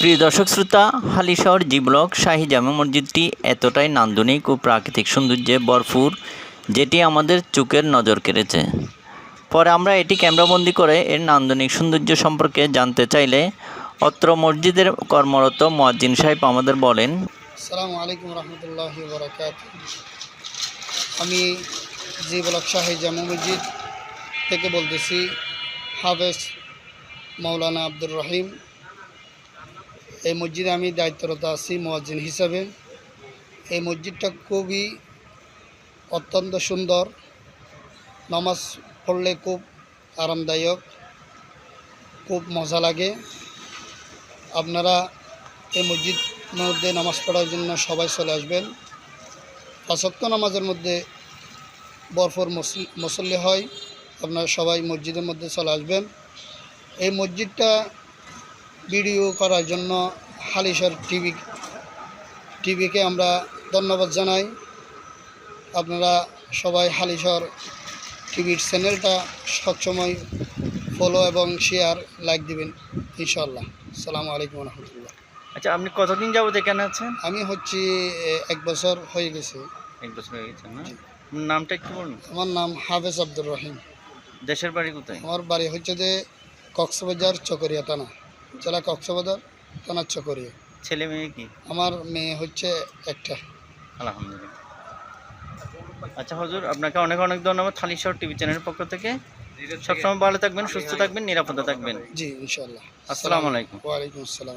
প্রিয় দর্শক শ্রোতা, হালিশহর জি ব্লক শাহী জামে মসজিদটি এতটাই নান্দনিক ও প্রাকৃতিক সৌন্দর্যে ভরপুর, যেটি আমাদের চোখের নজর কেড়েছে। পরে আমরা এটি ক্যামেরাবন্দি করে এর নান্দনিক সৌন্দর্য সম্পর্কে জানতে চাইলে অত্র মসজিদের কর্মরত মোয়াজ্জিন সাহেব আমাদের বলেন, আসসালামু আলাইকুম আমি জি ব্লক শাহী জামা মসজিদ থেকে বলতেছি, হাফেজ মৌলানা আব্দুর রহিম। এই মসজিদে আমি দায়িত্বরত আছি মোয়াজ্জিন হিসাবে। এই মসজিদটা খুবই অত্যন্ত সুন্দর। নামাজ পড়লে খুব আরামদায়ক, খুব মজা লাগে। আপনারা এই মসজিদ মধ্যে নামাজ পড়ার জন্য সবাই চলে আসবেন। পাঁচক্ত নামাজের মধ্যে বরফর মুসল- মুসল্লি হয়। আপনারা সবাই মসজিদের মধ্যে চলে আসবেন। এই মসজিদটা ভিডিও করার জন্য হালিশর টিভি টিভিকে আমরা ধন্যবাদ জানাই। আপনারা সবাই হালিশর টিভির চ্যানেলটা সবসময় ফলো এবং শেয়ার লাইক দিবেন ইনশাল্লাহ সালামু আলাইকুম রহমতুল্লাহ আচ্ছা আপনি কতদিন যাবত এখানে আছেন? আমি হচ্ছি এক বছর হয়ে গেছে। এক বছর হয়ে গেছে না? নামটা একটু বলুন। আমার নাম হাফেজ আব্দুর রহিম। দেশের বাড়ি কোথায়? আমার বাড়ি হচ্ছে যে কক্সবাজার চকরিয়া থানা। জেলা কক্সবাজার থানা চকরিয়া ছেলে মেয়ে কি? আমার মেয়ে হচ্ছে একটা। আলহামদুলিল্লাহ। আচ্ছা হজুর আপনাকে অনেক অনেক ধন্যবাদ হালিশহর টিভি চ্যানেলের পক্ষ থেকে। সবসময় ভালো থাকবেন সুস্থ থাকবেন নিরাপদে থাকবেন। জি ইনশাল্লাহ আসসালামু আলাইকুম। ওয়ালাইকুম আসসালাম।